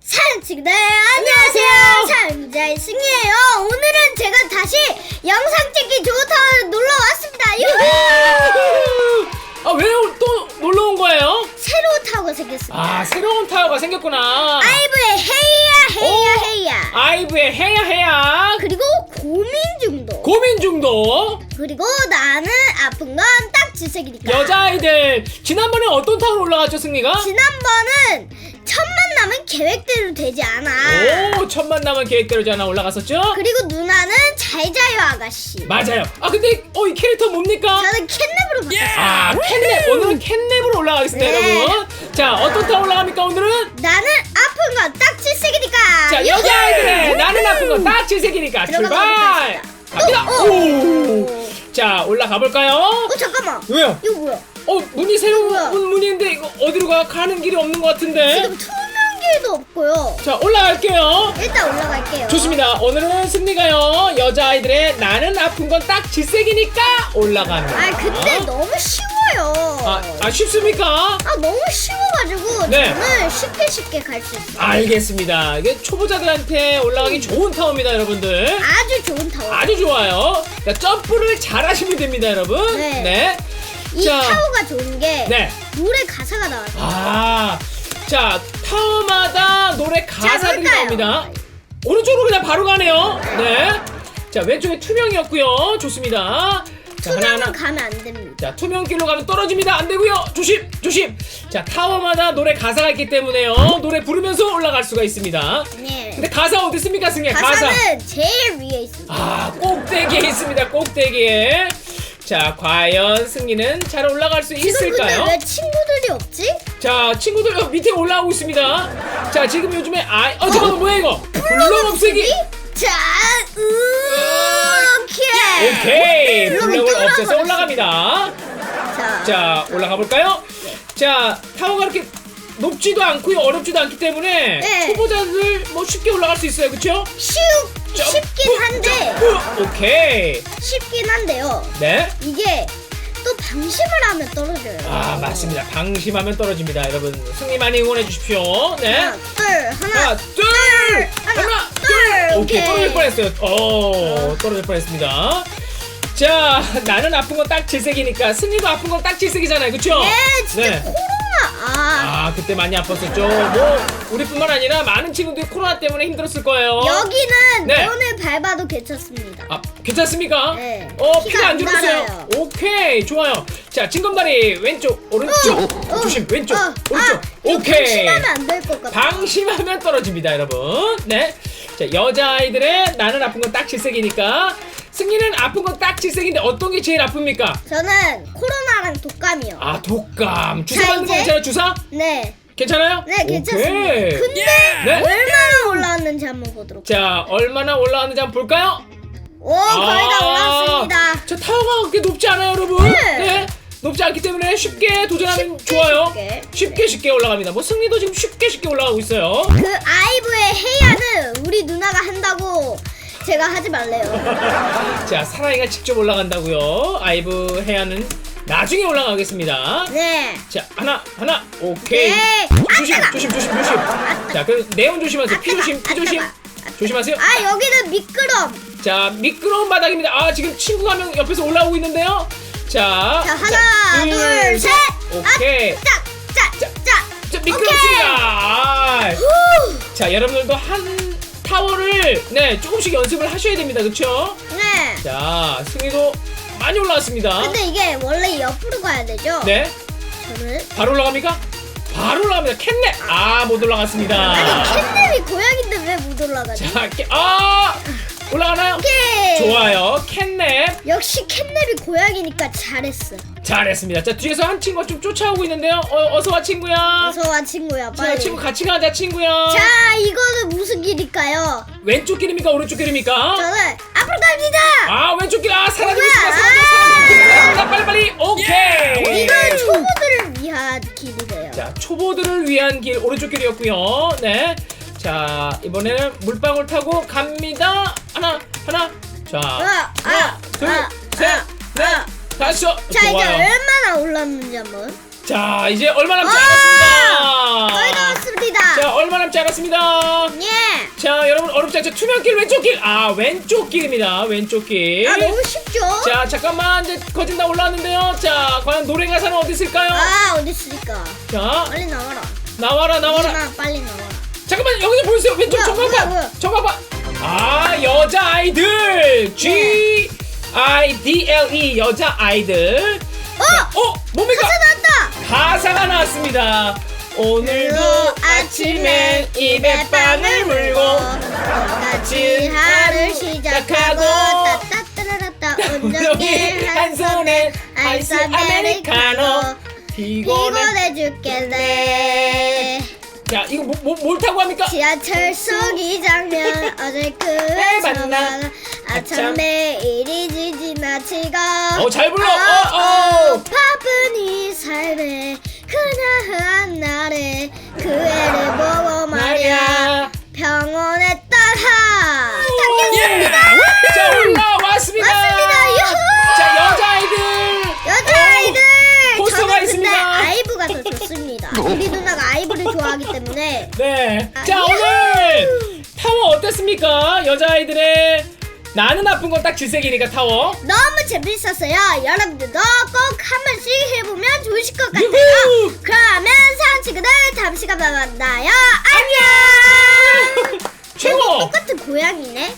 사연 친구들 안녕하세요 사연자의 승희예요 오늘은 제가 다시 영상 찍기 좋다고 놀러 왔습니다 아, 왜 또 놀러 온 거예요? 새로 타고 생겼습니다 아, 새로운 타워가 생겼구나. 아이브의 헤이야 헤이야 오. 헤이야 아이브의 해야 해야. 그리고 고민 중도 고민 중도. 그리고 나는 아픈 건 딱 질색이니까 여자아이들. 지난번에 어떤 타워로 올라갔죠, 승리가? 지난번은 첫 만남은 계획대로 되지 않아 오, 첫 만남은 계획대로지 않아 올라갔었죠? 그리고 누나는 잘 자요 아가씨 맞아요. 아, 근데, 어, 이 캐릭터 뭡니까? 저는 캣냅으로 바꿨어요 아, 캣냅. 오늘은 캣냅으로 올라가겠습니다, 네. 여러분. 자, 어떤 타워 올라갑니까, 오늘은? 나는 아픈 건 딱 질색이니까 자, 유후! 여자아이들의 나는 아픈 건딱 질색이니까 들어가 출발! 갑니다! 오, 오! 자, 올라가 볼까요? 어 잠깐만 왜요? 이거 뭐야 어 문이 새로운? 문- 문인데 이거 어디로 가 가는 길이 없는 것 같은데. 지금 투명 길도 없고요 자 올라갈게요. 일단 올라갈게요 좋습니다. 오늘은 승리가요 여자아이들의 나는 아픈 건 딱 질색이니까 올라갑니다. 아 근데 너무 쉬워요 아, 쉽습니까? 아, 너무 쉬워가지고 네. 저는 쉽게 쉽게 갈 수 있어요 알겠습니다. 이게 초보자들한테 올라가기 좋은 타워입니다, 여러분들. 아주 좋은 타워 아주 좋아요. 자, 점프를 잘 하시면 됩니다, 여러분. 네. 이 자, 타워가 좋은 게 네. 노래 가사가 나와요 아, 자 타워마다 노래 가사들이 볼까요? 나옵니다. 오른쪽으로 그냥 바로 가네요. 네. 자 왼쪽에 투명이었고요. 좋습니다. 자 투명은 가면 안 됩니다 자 투명길로 가면 떨어집니다. 안 되고요. 조심, 조심. 자 타워마다 노래 가사가 있기 때문에요. 노래 부르면서 올라갈 수가 있습니다. 네 근데 가사 어디 있습니까, 승희? 가사. 가사는 제일 위에 있습니다 아 꼭대기에 있습니다. 꼭대기에. 자 과연 승리는 잘 올라갈 수 지금 있을까요? 근데 왜 친구들이 없지? 자 친구들 어, 밑에 올라오고 있습니다 자 지금 요즘에 아이 어 잠깐만 뭐야 이거 블럭 없애기 자, 음, 오케이. 블럭을 뚫어버렸어. 없애서 올라갑니다 자, 자 올라가 볼까요 자 타워가 이렇게 높지도 않고요 어렵지도 않기 때문에 네. 초보자들 뭐 쉽게 올라갈 수 있어요 그쵸? 쉽, 점프, 쉽긴 한데. 오케이 쉽긴 한데요. 네 이게 또 방심을 하면 떨어져요. 아 맞습니다 방심하면 떨어집니다 여러분 승리 많이 응원해 주십시오 네 하나, 둘, 하나, 하나 둘 하나. 오케이 오케이. 떨어질 뻔했어요. 어 떨어질 뻔했습니다. 자 나는 아픈 건 딱 질색이니까 승리도 아픈 건 딱 질색이잖아요, 그렇죠? 네, 진짜 코로나. 아, 아 그때 많이 아팠었죠. 뭐 우리뿐만 아니라 많은 친구들이 코로나 때문에 힘들었을 거예요. 여기는 네. 면을 밟아도 괜찮습니다. 아 괜찮습니까? 네. 어 피가 피가 안 안 줄었어요. 달아요. 오케이 좋아요. 자 징검다리 왼쪽 오른쪽 어, 조심 왼쪽 어, 오른쪽 아, 이거 오케이. 방심하면 안 될 것 같아. 방심하면 떨어집니다, 여러분. 네. 자, 여자아이들의 나는 아픈 건 딱 질색이니까. 승리는 아픈 건 딱 질색인데 어떤 게 제일 아픕니까? 저는 코로나랑 독감이요. 아, 독감. 주사 자, 맞는 거 이제- 괜찮아요? 주사? 네, 괜찮아요? 네, 괜찮습니다. 오케이. 근데 네. 얼마나 올라왔는지 한번 보도록. 자, 얼마나 올라왔는지 한번 볼까요? 오, 거의 다 올라왔습니다. 저 타워가 그렇게 높지 않아요, 여러분? 네. 높지 않기 때문에 쉽게 도전하면 쉽게, 좋아요. 쉽게. 쉽게 쉽게 올라갑니다. 뭐 승리도 지금 쉽게 쉽게 올라가고 있어요. 그 아이브의 해야는 우리 누나가 한다고 제가 하지 말래요. 자, 사랑이가 직접 올라간다고요. 아이브 해야는 나중에 올라가겠습니다. 네. 자, 하나, 하나, 오케이. 네. 조심, 아, 조심, 조심, 조심. 자, 그럼 네온 조심하세요. 피 조심, 피 조심. 조심하세요. 아 여기는 미끄럼. 자, 미끄러운 바닥입니다. 아, 지금 친구가 한 명 옆에서 올라오고 있는데요. 자, 자 하나, 둘, 셋. 오케이. 짝, 짝, 짝, 짝. 자, 미끄럽습니다. 아, 후. 자, 여러분들도 한 타워를 네 조금씩 연습을 하셔야 됩니다. 그렇죠? 네. 자, 승희도 많이 올라왔습니다. 근데 이게 원래 옆으로 가야 되죠? 네. 저는 바로 올라갑니까? 바로 올라갑니다. 캣넷. 아, 못 올라갔습니다. 캣냅이 고양인데 왜 못 올라가지? 자, 캐, 아, 올라가나요? 오케이. 좋아요. 캣넷. 역시 캣냅이 고양이니까 잘했어. 잘했습니다. 자, 뒤에서 한 친구가 좀 쫓아오고 있는데요. 어, 어서 와, 친구야. 어서 와 친구야 자, 빨리. 친구 같이 가자, 친구야. 자 이거는 무슨 길일까요? 왼쪽 길입니까? 오른쪽 길입니까? 저는 앞으로 갑니다. 아, 왼쪽 길. 아, 사라지고 뭐야? 있습니다. 사라져. 빨리, 빨리. 오케이. 이건 초보들을 위한 길이래요. 자, 초보들을 위한 길 오른쪽 길이었고요. 네. 자, 이번에는 물방울 타고 갑니다. 하나, 하나. 자, 아, 하나, 아, 둘, 아, 셋, 아, 넷, 아. 다섯. 자 이제 좋아요. 얼마나 올랐는지 한번. 자 이제 얼마 남지 와! 않았습니다. 거의 다 왔습니다. 자 얼마 남지 않았습니다. 예. 자 여러분 어렵지 않죠? 투명 길 왼쪽 길. 아 왼쪽 길입니다. 왼쪽 길. 아 너무 쉽죠? 자 잠깐만 이제 거진 다 올라왔는데요. 자 과연 노래 가사는 어디 있을까요? 아 어디 있을까? 자 빨리 나와라. 나와라 나와라. 하지마 빨리 나와라. 잠깐만 여기 좀 보여주세요. 왼쪽 뭐야, 뭐야. 뭐야. 아 여자 아이들 G I D L E 여자 아이들. 어! 어 뭡니까? 가사 나왔다. 가사가 나왔습니다. 오늘도 아침엔 입에 빵을 물고 같이 하루 시작하고 따따따라따 운전길 한 손에 아이스 아메리카노 피곤해. 피곤해 죽겠네 자 이거 뭐, 뭐, 뭘 타고 합니까? 지하철 속 이 장면 어제 네, 만나. 그저만 아참 내일이 지나치고 어잘 불러. 어, 어, 어. 바쁜 이 삶에 그냥 날에 그 애를 보고 말야 병원에 따라 예! 자 올라왔습니다. 맞습니다. 유후! 자 여자아이들. 여자아이들 포스터가 저는 근데 있습니다. 아이브가 더 좋습니다 우리 누나가 아이브를 좋아하기 때문에 네. 아, 자 유후! 오늘 타워 어땠습니까? 여자아이들의 나는 아픈 건 딱 질색이니까 타워. 너무 재밌었어요 여러분들도 꼭 한 번씩 해보면 좋으실 것 같아요 유후! 그러면 사원 친구들 다음 시간에 만나요 안녕 최고. 똑같은 고양이네